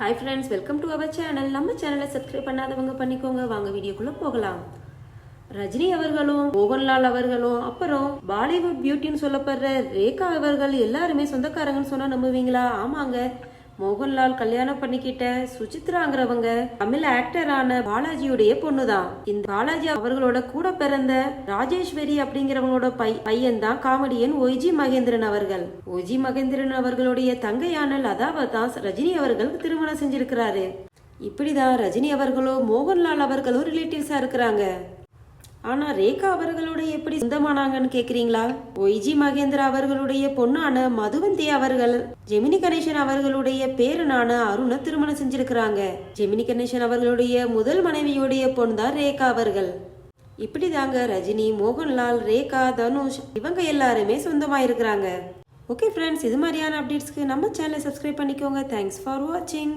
Hi friends welcome to our channel நம்ம சேனலை subscribe பண்ணாதவங்க பண்ணிக்கோங்க. வாங்க வீடியோக்குள்ளே போகலாம். ரஜினி அவர்களும் மோகன்லால் அவர்களும் அப்புறம் பாலிவுட் பியூட்டின்னு சொல்லப்படுற ரேகா அவர்கள் எல்லாருமே சொந்தக்காரங்கன்னு சொன்னால் நம்புவீங்களா? ஆமாங்க. மோகன்லால் கல்யாணம் பண்ணிக்கிட்ட சுசித்ராங்கிறவங்க தமிழ் ஆக்டரான பாலாஜியுடைய பொண்ணுதான். இந்த பாலாஜி அவர்களோட கூட பிறந்த ராஜேஸ்வரி அப்படிங்கிறவங்களோட பை பையன் தான் காமெடியன் ஒய்ஜி மகேந்திரன் அவர்கள். ஒய்ஜி மகேந்திரன் அவர்களுடைய தங்கையான லதாவை தான் ரஜினி அவர்கள் திருமணம் செஞ்சிருக்கிறாரு. இப்படிதான் ரஜினி அவர்களோ மோகன்லால் அவர்களோ ரிலேட்டிவ்ஸா இருக்கிறாங்க. ஆனா ரேகா அவர்களோட எப்படி சொந்தமானாங்கன்னு கேக்குறீங்களா? ஒய்ஜி மகேந்திரா அவர்களுடைய பொண்ணான மதுவந்தி அவர்கள் ஜெமினி கணேசன் அவர்களுடைய பேரனான அருணை திருமணம் செஞ்சிருக்கிறாங்க. ஜெமினி கணேசன் அவர்களுடைய முதல் மனைவியுடைய பொண்ணு தான் ரேகா அவர்கள். இப்படிதாங்க ரஜினி மோகன்லால் ரேகா தனுஷ் இவங்க எல்லாருமே சொந்தமாக இருக்கிறாங்க ஓகே ஃப்ரெண்ட்ஸ் இது மாதிரியான அப்டேட்ஸ்க்கு நம்ம சேனலை சப்ஸ்கிரைப் பண்ணிக்கோங்க. தேங்க்ஸ் ஃபார் வாட்சிங்